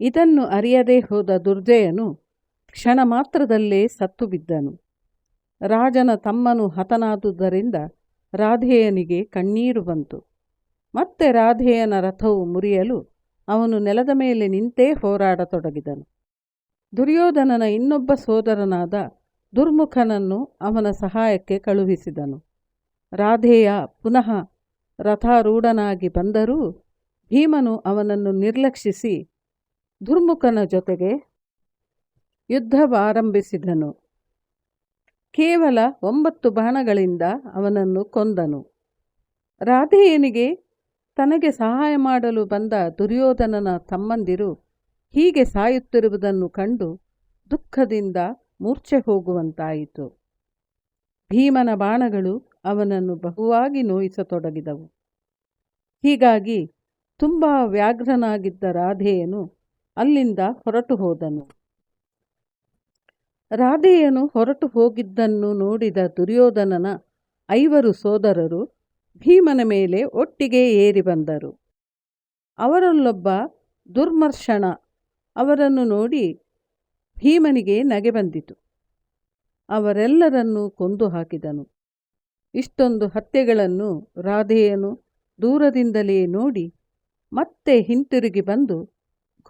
ಇದನ್ನು ಅರಿಯದೇ ಹೋದ ದುರ್ಜಯನು ಕ್ಷಣ ಮಾತ್ರದಲ್ಲೇ ಸತ್ತು ಬಿದ್ದನು ರಾಜನ ತಮ್ಮನು ಹತನಾದುದರಿಂದ ರಾಧೇಯನಿಗೆ ಕಣ್ಣೀರು ಬಂತು. ಮತ್ತೆ ರಾಧೇಯನ ರಥವು ಮುರಿಯಲು ಅವನು ನೆಲದ ಮೇಲೆ ನಿಂತೇ ಹೋರಾಡತೊಡಗಿದನು. ದುರ್ಯೋಧನನ ಇನ್ನೊಬ್ಬ ಸೋದರನಾದ ದುರ್ಮುಖನನ್ನು ಅವನ ಸಹಾಯಕ್ಕೆ ಕಳುಹಿಸಿದನು. ರಾಧೇಯ ಪುನಃ ರಥಾರೂಢನಾಗಿ ಬಂದರೂ ಭೀಮನು ಅವನನ್ನು ನಿರ್ಲಕ್ಷಿಸಿ ದುರ್ಮುಖನ ಜೊತೆಗೆ ಯುದ್ಧವಾರಂಭಿಸಿದನು ಕೇವಲ ಒಂಬತ್ತು ಬಾಣಗಳಿಂದ ಅವನನ್ನು ಕೊಂದನು. ರಾಧೆಯನಿಗೆ ತನಗೆ ಸಹಾಯ ಮಾಡಲು ಬಂದ ದುರ್ಯೋಧನನ ತಮ್ಮಂದಿರು ಹೀಗೆ ಸಾಯುತ್ತಿರುವುದನ್ನು ಕಂಡು ದುಃಖದಿಂದ ಮೂರ್ಛೆ ಹೋಗುವಂತಾಯಿತು. ಭೀಮನ ಬಾಣಗಳು ಅವನನ್ನು ಬಹುವಾಗಿ ನೋಯಿಸತೊಡಗಿದವು. ಹೀಗಾಗಿ ತುಂಬ ವ್ಯಾಘ್ರನಾಗಿದ್ದ ರಾಧೇಯನು ಅಲ್ಲಿಂದ ಹೊರಟು ಹೋದನು. ರಾಧೆಯನು ಹೊರಟು ಹೋಗಿದ್ದನ್ನು ನೋಡಿದ ದುರ್ಯೋಧನನ ಐವರು ಸೋದರರು ಭೀಮನ ಮೇಲೆ ಒಟ್ಟಿಗೆ ಏರಿ ಬಂದರು. ಅವರಲ್ಲೊಬ್ಬ ದುರ್ಮರ್ಷಣ ಅವರನ್ನು ನೋಡಿ ಭೀಮನಿಗೆ ನಗೆ ಬಂದಿತು. ಅವರೆಲ್ಲರನ್ನೂ ಕೊಂದು ಹಾಕಿದನು. ಇಷ್ಟೊಂದು ಹತ್ಯೆಗಳನ್ನು ರಾಧೆಯನು ದೂರದಿಂದಲೇ ನೋಡಿ ಮತ್ತೆ ಹಿಂತಿರುಗಿ ಬಂದು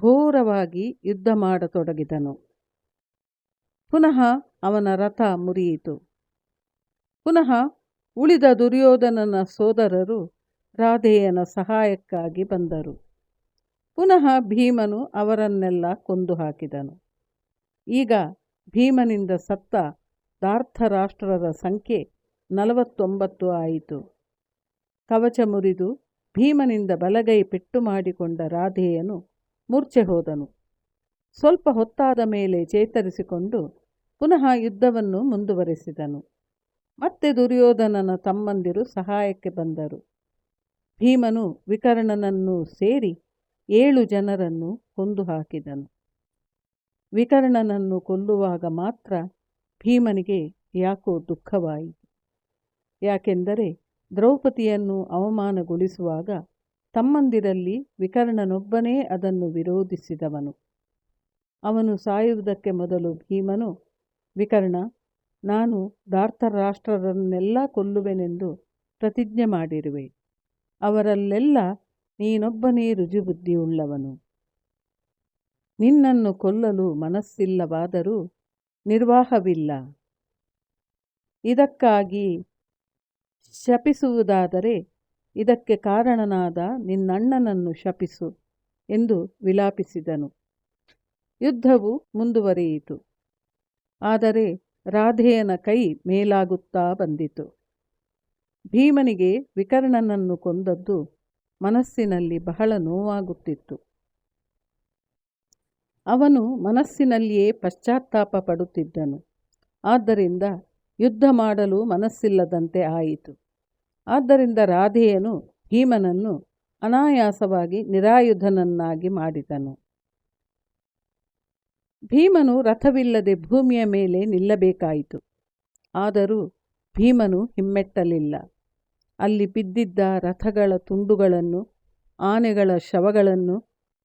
ಘೋರವಾಗಿ ಯುದ್ಧ ಮಾಡತೊಡಗಿದನು. ಪುನಃ ಅವನ ರಥ ಮುರಿಯಿತು. ಪುನಃ ಉಳಿದ ದುರ್ಯೋಧನನ ಸೋದರರು ರಾಧೆಯನ ಸಹಾಯಕ್ಕಾಗಿ ಬಂದರು. ಪುನಃ ಭೀಮನು ಅವರನ್ನೆಲ್ಲ ಕೊಂದು ಹಾಕಿದನು ಈಗ ಭೀಮನಿಂದ ಸತ್ತ ದಾರ್ಥರಾಷ್ಟ್ರರ ಸಂಖ್ಯೆ ನಲವತ್ತೊಂಬತ್ತು ಆಯಿತು. ಕವಚ ಮುರಿದು ಭೀಮನಿಂದ ಬಲಗೈ ಪೆಟ್ಟು ಮಾಡಿಕೊಂಡ ರಾಧೆಯನು ಮೂರ್ಛೆ ಹೋದನು. ಸ್ವಲ್ಪ ಹೊತ್ತಾದ ಮೇಲೆ ಚೇತರಿಸಿಕೊಂಡು ಪುನಃ ಯುದ್ಧವನ್ನು ಮುಂದುವರೆಸಿದನು. ಮತ್ತೆ ದುರ್ಯೋಧನನ ತಮ್ಮಂದಿರು ಸಹಾಯಕ್ಕೆ ಬಂದರು. ಭೀಮನು ವಿಕರ್ಣನನ್ನು ಸೇರಿ ಏಳು ಜನರನ್ನು ಕೊಂದು ಹಾಕಿದನು ವಿಕರ್ಣನನ್ನು ಕೊಲ್ಲುವಾಗ ಮಾತ್ರ ಭೀಮನಿಗೆ ಯಾಕೋ ದುಃಖವಾಯಿತು. ಯಾಕೆಂದರೆ ದ್ರೌಪದಿಯನ್ನು ಅವಮಾನಗೊಳಿಸುವಾಗ ತಮ್ಮಂದಿರಲ್ಲಿ ವಿಕರ್ಣನೊಬ್ಬನೇ ಅದನ್ನು ವಿರೋಧಿಸಿದವನು. ಅವನು ಸಾಯುವುದಕ್ಕೆ ಮೊದಲು ಭೀಮನು, ವಿಕರ್ಣ, ನಾನು ಧಾರ್ತರಾಷ್ಟ್ರರನ್ನೆಲ್ಲ ಕೊಲ್ಲುವೆನೆಂದು ಪ್ರತಿಜ್ಞೆ ಮಾಡಿರುವೆ. ಅವರಲ್ಲೆಲ್ಲ ನೀನೊಬ್ಬನೇ ರುಜುಬುದ್ಧಿಯುಳ್ಳವನು. ನಿನ್ನನ್ನು ಕೊಲ್ಲಲು ಮನಸ್ಸಿಲ್ಲವಾದರೂ ನಿರ್ವಾಹವಿಲ್ಲ. ಇದಕ್ಕಾಗಿ ಶಪಿಸುವುದಾದರೆ ಇದಕ್ಕೆ ಕಾರಣನಾದ ನಿನ್ನಣ್ಣನನ್ನು ಶಪಿಸು ಎಂದು ವಿಲಾಪಿಸಿದನು. ಯುದ್ಧವು ಮುಂದುವರಿಯಿತು. ಆದರೆ ರಾಧೆಯನ ಕೈ ಮೇಲಾಗುತ್ತಾ ಬಂದಿತು. ಭೀಮನಿಗೆ ವಿಕರ್ಣನನ್ನು ಕೊಂದದ್ದು ಮನಸ್ಸಿನಲ್ಲಿ ಬಹಳ ನೋವಾಗುತ್ತಿತ್ತು. ಅವನು ಮನಸ್ಸಿನಲ್ಲಿಯೇ ಪಶ್ಚಾತ್ತಾಪ ಪಡುತ್ತಿದ್ದನು. ಆದ್ದರಿಂದ ಯುದ್ಧ ಮಾಡಲು ಮನಸ್ಸಿಲ್ಲದಂತೆ ಆಯಿತು. ಆದ್ದರಿಂದ ರಾಧೆಯನು ಭೀಮನನ್ನು ಅನಾಯಾಸವಾಗಿ ನಿರಾಯುಧನನ್ನಾಗಿ ಮಾಡಿದನು. ಭೀಮನು ರಥವಿಲ್ಲದೆ ಭೂಮಿಯ ಮೇಲೆ ನಿಲ್ಲಬೇಕಾಯಿತು. ಆದರೂ ಭೀಮನು ಹಿಮ್ಮೆಟ್ಟಲಿಲ್ಲ. ಅಲ್ಲಿ ಬಿದ್ದಿದ್ದ ರಥಗಳ ತುಂಡುಗಳನ್ನು, ಆನೆಗಳ ಶವಗಳನ್ನು,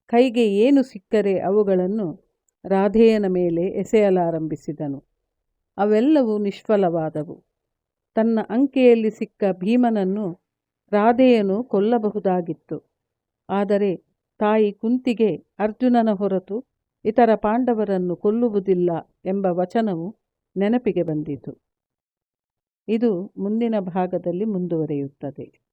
ಕೈಗೆ ಏನು ಸಿಕ್ಕರೆ ಅವುಗಳನ್ನು ರಾಧೆಯನ ಮೇಲೆ ಎಸೆಯಲಾರಂಭಿಸಿದನು. ಅವೆಲ್ಲವೂ ನಿಷ್ಫಲವಾದವು. ತನ್ನ ಅಂಕೆಯಲ್ಲಿ ಸಿಕ್ಕ ಭೀಮನನ್ನು ರಾಧೆಯನು ಕೊಲ್ಲಬಹುದಾಗಿತ್ತು. ಆದರೆ ತಾಯಿ ಕುಂತಿಗೆ ಅರ್ಜುನನ ಹೊರತು ಇತರ ಪಾಂಡವರನ್ನು ಕೊಲ್ಲುವುದಿಲ್ಲ ಎಂಬ ವಚನವು ನೆನಪಿಗೆ ಬಂದಿತು. ಇದು ಮುಂದಿನ ಭಾಗದಲ್ಲಿ ಮುಂದುವರಿಯುತ್ತದೆ.